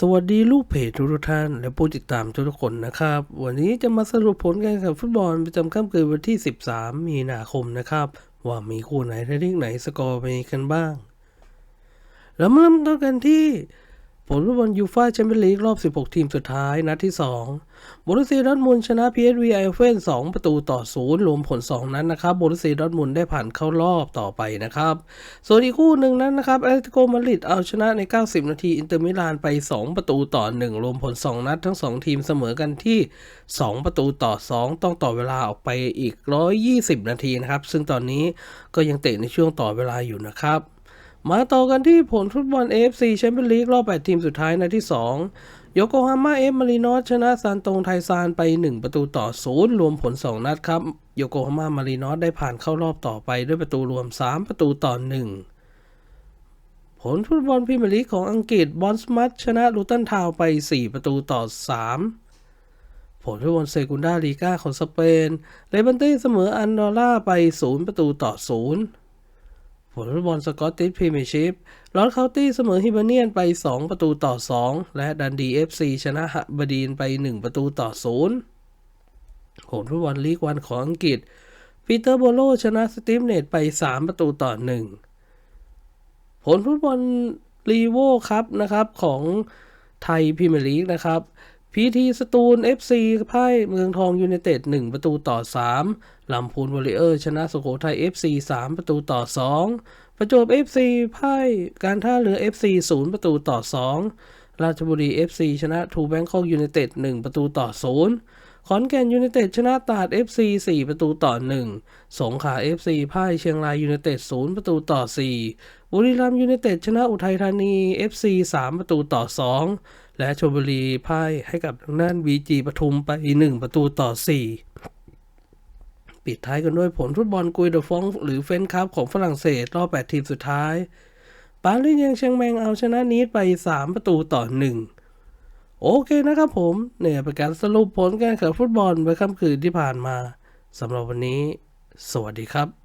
สวัสดีลูกเพจทุกท่านและผู้ติดตามทุกคนนะครับ วันนี้จะมาสรุปผลการแข่งขันฟุตบอลประจำค่ำคืนวันที่ 13 มีนาคมนะครับ ว่ามีคู่ไหนและทีมไหนสกอร์เป็นกันบ้างแล้วมาเริ่มต้นกันที่ ผลฟุตบอลยูฟ่าแชมเปี้ยนลีกรอบ 16 ทีมสุดท้าย นัดที่ 2 บรุสเซียดอร์ทมุนชนะ PSV ไอเฟน2 ประตูต่อ 0 รวมผล 2 นั้นนะครับ บรุสเซียดอร์ทมุนได้ผ่านเข้ารอบต่อไปนะครับ ส่วนอีกคู่หนึ่งนั้นนะครับแอตเลติโกมาดริดเอาชนะใน 90 นาที อินเตอร์มิลานไป 2 ประตูต่อ 1 รวมผล 2 นัด ทั้ง 2 ทีมเสมอกันที่ 2 ประตูต่อ 2 ต้องต่อเวลาออกไปอีก 120 นาทีนะครับ ซึ่งตอนนี้ก็ยังเตะในช่วงต่อเวลาอยู่นะครับ มาต่อกันที่ผลฟุตบอล AFC แชมเปี้ยนลีกรอบ 8 ทีมสุดท้ายในที่ 2 โยโกฮาม่าเอฟมารินอสชนะซานตงไทซานไป 1 ประตูต่อ0รวมผล 2 นัดครับ โยโกฮาม่ามารินอสได้ผ่านเข้ารอบต่อไปด้วยประตูรวม 3 ประตูต่อ 1 ผลฟุตบอลพรีเมียร์ลีกของอังกฤษบอนสมัตชนะลูตันทาวไป 4 ประตูต่อ 3ผลฟุตบอลเซกุนดาลีกาของสเปน เลบันเต้เสมออันดอร่าไป 0 ประตูต่อ 0 ผลฟุตบอลสกอตติชพรีเมียร์ชิพลอร์ดเคาน์ตี้เสมอฮิบาเนียนไป 2 ประตูต่อ 2 และดันดีเอฟซีชนะฮะบดีนไป 1 ประตูต่อ 0 ผลฟุตบอลลีกวันของอังกฤษ ปีเตอร์โบโลชนะสตีฟเนตไป 3 ประตูต่อ 1 ผลฟุตบอลลีโวครับนะครับของไทยพรีเมียร์ลีกนะครับ พีทีสตูล FC พ่ายเมืองทองยูไนเต็ด1ประตูต่อ 3ลำพูนวอริเออร์ชนะสุโขทัย FC 3 ประตูต่อ 2 ประจวบ FC พ่ายการท่าเรือ FC 0 ประตูต่อ 2 ราชบุรี FC ชนะทูแบงคอกยูไนเต็ด1ประตูต่อ 0 ขอนแก่นยูไนเต็ดชนะตราด FC 4 ประตูต่อ 1 สงขลา FC พ่ายเชียงรายยูไนเต็ด0 ประตูต่อ 4 บุรีรัมย์ยูไนเต็ดชนะอุทัยธานี FC 3 ประตูต่อ 2 และชลบุรีพ่ายให้กับทางด้าน BG ปทุมไป 1 ประตูต่อ 4 ปิดท้ายกันด้วยผลฟุตบอลกุยเดฟองหรือเฟนคัพของฝรั่งเศสรอบ 8 ทีมสุดท้าย ปารีสยังเชียงแมงเอาชนะนีดไป 3 ประตูต่อ 1 โอเคนะครับผมเนี่ยเป็นการสรุปผลการแข่งฟุตบอลไว้ค่ำคืนที่ผ่านมาสำหรับวันนี้ สวัสดีครับ